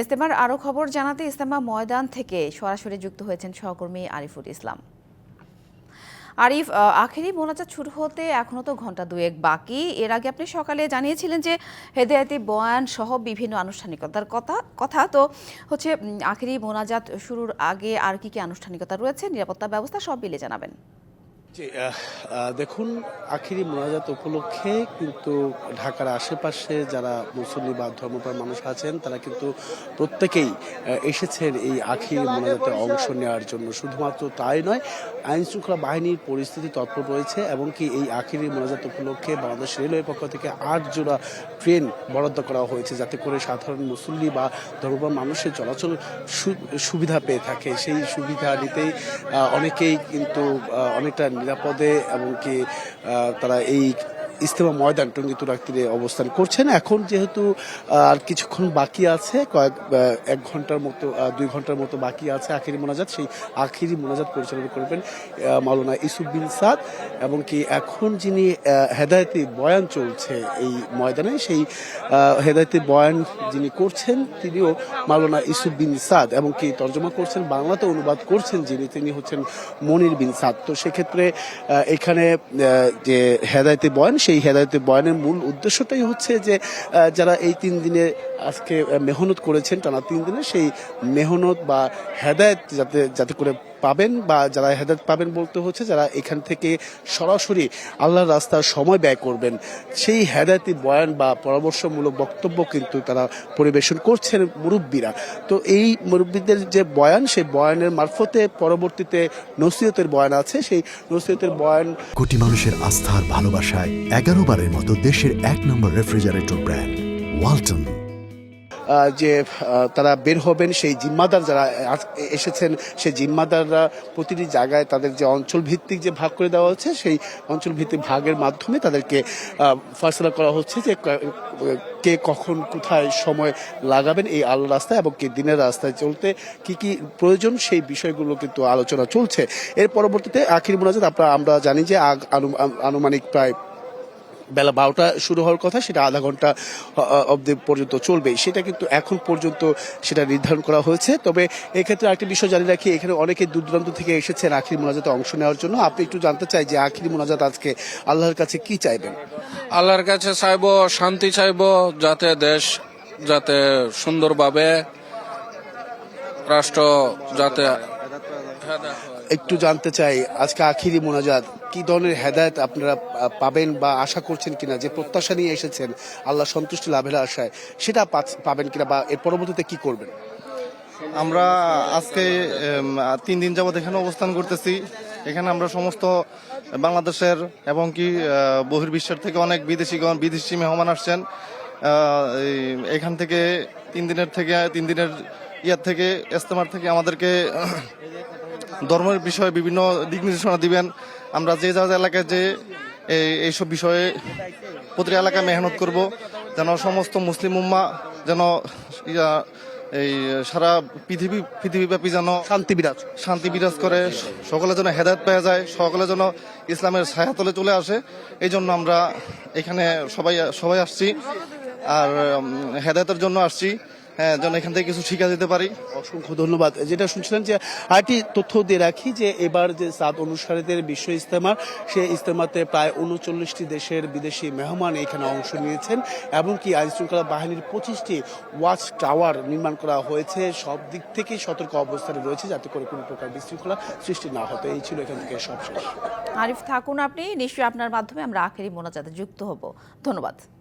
ইস্তেমার আরও খবর জানাতে ইস্তেমা ময়দান থেকে সরাসরি যুক্ত হয়েছেন সহকর্মী আরিফুল ইসলাম। আরিফ আখেরি মোনাজাত শুরু হতে এখনও তো ঘণ্টা দুয়েক বাকি। এর আগে আপনি সকালে জানিয়েছিলেন যে হেদায়তি বয়ান সহ বিভিন্ন আনুষ্ঠানিকতার কথা কথা। তো হচ্ছে আখেরি মোনাজাত শুরুর আগে আর কি কি আনুষ্ঠানিকতা রয়েছে? নিরাপত্তা ব্যবস্থা সব মিলে জানাবেন। জি, দেখুন আখিরি মোনাজাত উপলক্ষে কিন্তু ঢাকার আশেপাশে যারা মুসল্লি বা ধর্মপ্রাণ মানুষ আছেন তারা কিন্তু প্রত্যেকেই এসেছেন এই আখিরি মোনাজাতে অংশ নেওয়ার জন্য। শুধুমাত্র তাই নয় আইন শৃঙ্খলা বাহিনীর পরিস্থিতি তৎপর রয়েছে এবং কি এই আখিরি মোনাজাত উপলক্ষে বাংলাদেশ রেলওয়ের পক্ষ থেকে আট জোড়া ট্রেন বরাদ্দ করা হয়েছে যাতে করে সাধারণ মুসল্লি বা ধর্মপ্রাণ মানুষের চলাচল সুবিধা পেয়ে থাকে। সেই সুবিধা নিতেই অনেকেই কিন্তু অনেকটা নিরাপদে এবং কি তারা এই ইস্তেমা ময়দান টঙ্গী তুরাক তীরে অবস্থান করছেন। এখন যেহেতু আর কিছুক্ষণ বাকি আছে, কয়েক এক ঘণ্টার মতো দুই ঘণ্টার মতো বাকি আছে আখিরি মোনাজাত, সেই আখিরি মোনাজাত পরিচালনা করবেন মাওলানা ইসুফ বিন সাদ, এবং কি এখন যিনি হেদায়েতি বয়ান চলছে এই ময়দানে, সেই হেদায়েতি বয়ান যিনি করছেন, তিনিও মাওলানা ইসুফ বিন সাদ, এবং কি তর্জমা করছেন, বাংলাতে অনুবাদ করছেন যিনি, তিনি হচ্ছেন মনির বিন সাদ। তো সেক্ষেত্রে এখানে যে হেদায়েতি বয়ান সেই হেদায়তের বয়ানের মূল উদ্দেশ্যটাই হচ্ছে যে যারা এই তিন দিনে আজকে মেহনত করেছেন, টানা তিন দিনে সেই মেহনত বা হেদায়ত যাতে যাতে করে পাবেন বা যারা হেদায়ত পাবেন বলতে হচ্ছে যারা এখান থেকে সরাসরি আল্লাহর রাস্তার সময় ব্যয় করবেন। সেই হেদায়তি বয়ান বা পরামর্শমূলক বক্তব্য কিন্তু তারা পরিবেশন করছেন মুরব্বীরা। তো এই মুরব্বীদের যে বয়ান, সেই বয়ানের মারফতে পরবর্তীতে নসিহতের বয়ান আছে। সেই নসিহতের বয়ান কোটি মানুষের আস্থার ভালোবাসায় এগারো বারের মতো দেশের এক নম্বর রেফ্রিজারেটর ব্র্যান্ড, ওয়ালটন। যে তারা বের হবেন, সেই জিম্মাদার যারা এসেছেন, সেই জিম্মাদাররা প্রতিটি জায়গায় তাদের যে অঞ্চল ভিত্তিক যে ভাগ করে দেওয়া হচ্ছে, সেই অঞ্চল ভিত্তিক ভাগের মাধ্যমে তাদেরকে ফয়সলা করা হচ্ছে যে কে কখন কোথায় সময় লাগাবেন, এই আলো রাস্তায় এবং কে দিনের রাস্তায় চলতে কি কি প্রয়োজন, সেই বিষয়গুলো কিন্তু আলোচনা চলছে। এর পরবর্তীতে আখির মোনাজাত, আপনারা, আমরা জানি যে আনুমানিক প্রায় বেলা বারোটা শুরু হওয়ার কথা সেটা আধা ঘণ্টা অবধি পর্যন্ত চলবে। সেটা কিন্তু এখন পর্যন্ত সেটা নির্ধারণ করা হয়েছে। তবে এক্ষেত্রে আরেকটি বিষয় জানিয়ে রাখি এখানে অনেকে দূর দূরান্ত থেকে এসেছেন আখিরি মোনাজাতে অংশ নেওয়ার জন্য। আপনি একটু জানতে চাই যে আখিরি মোনাজাত আজকে আল্লাহর কাছে কি চাইবেন? আল্লাহর কাছে চাইব শান্তি চাইব যাতে দেশ যাতে সুন্দরভাবে রাষ্ট্র যাতে একটু জানতে চাই আজকে আখিরি মোনাজাত কি ধরনের হেদায়েত আপনারা পাবেন বা আশা করছেন কিনা, যে প্রত্যাশা নিয়ে এসেছেন আল্লাহ সন্তুষ্টি লাভের আশায়, সেটা পাবেন কিনা বা এর পরবর্তীতে কি করবেন? আমরা আজকে তিন দিন যাবৎ এখানে অবস্থান করতেছি। এখানে আমরা সমস্ত বাংলাদেশের এবং কি বহির্বিশ্বের থেকে অনেক বিদেশিগণ, বিদেশি মেহমান আসছেন। এখান থেকে তিন দিনের থেকে, তিন দিনের ইয়ার থেকে, ইস্তেমার থেকে আমাদেরকে ধর্মের বিষয়ে বিভিন্ন দিক নির্দেশনা দিবেন। আমরা যে যা যা এলাকায় যে এই- এইসব বিষয়ে প্রতিটি এলাকায় মেহনত করব যেন সমস্ত মুসলিম উম্মা যেন এই সারা পৃথিবী পৃথিবীব্যাপী যেন শান্তি বিরাজ। শান্তি বিরাজ করে সকলে যেন হেদায়ত পেয়ে যায় সকলে যেন ইসলামের ছায়াতলে চলে আসে এই জন্য আমরা এখানে সবাই সবাই আসছি। আর হেদায়তের জন্য আসছি। যেন এখান থেকে কিছু শিখা যেতে পারি। অসংখ্য ধন্যবাদ। যেটা শুনছিলেন যে আরেকটি তথ্য দিয়ে রাখি যে এবার যে সাত অনুসারীদের বিশ্ব ইস্তেমার সেই ইস্তেমাতে প্রায় উনচল্লিশটি দেশের বিদেশি মেহমান এখানে অংশ নিয়েছেন এমনকি আইন শৃঙ্খলা বাহিনীর পঁচিশটি ওয়াচ টাওয়ার নির্মাণ করা হয়েছে। সব দিক থেকেই সতর্ক অবস্থানে রয়েছে যাতে করে কোনো প্রকার বিশৃঙ্খলা সৃষ্টি না হতো। এই ছিল এখান থেকে সব শেষ আরিফ থাকুন আপনি। নিশ্চয়ই আপনার মাধ্যমে আমরা আখেরি মোনাজাতে যুক্ত হব। ধন্যবাদ।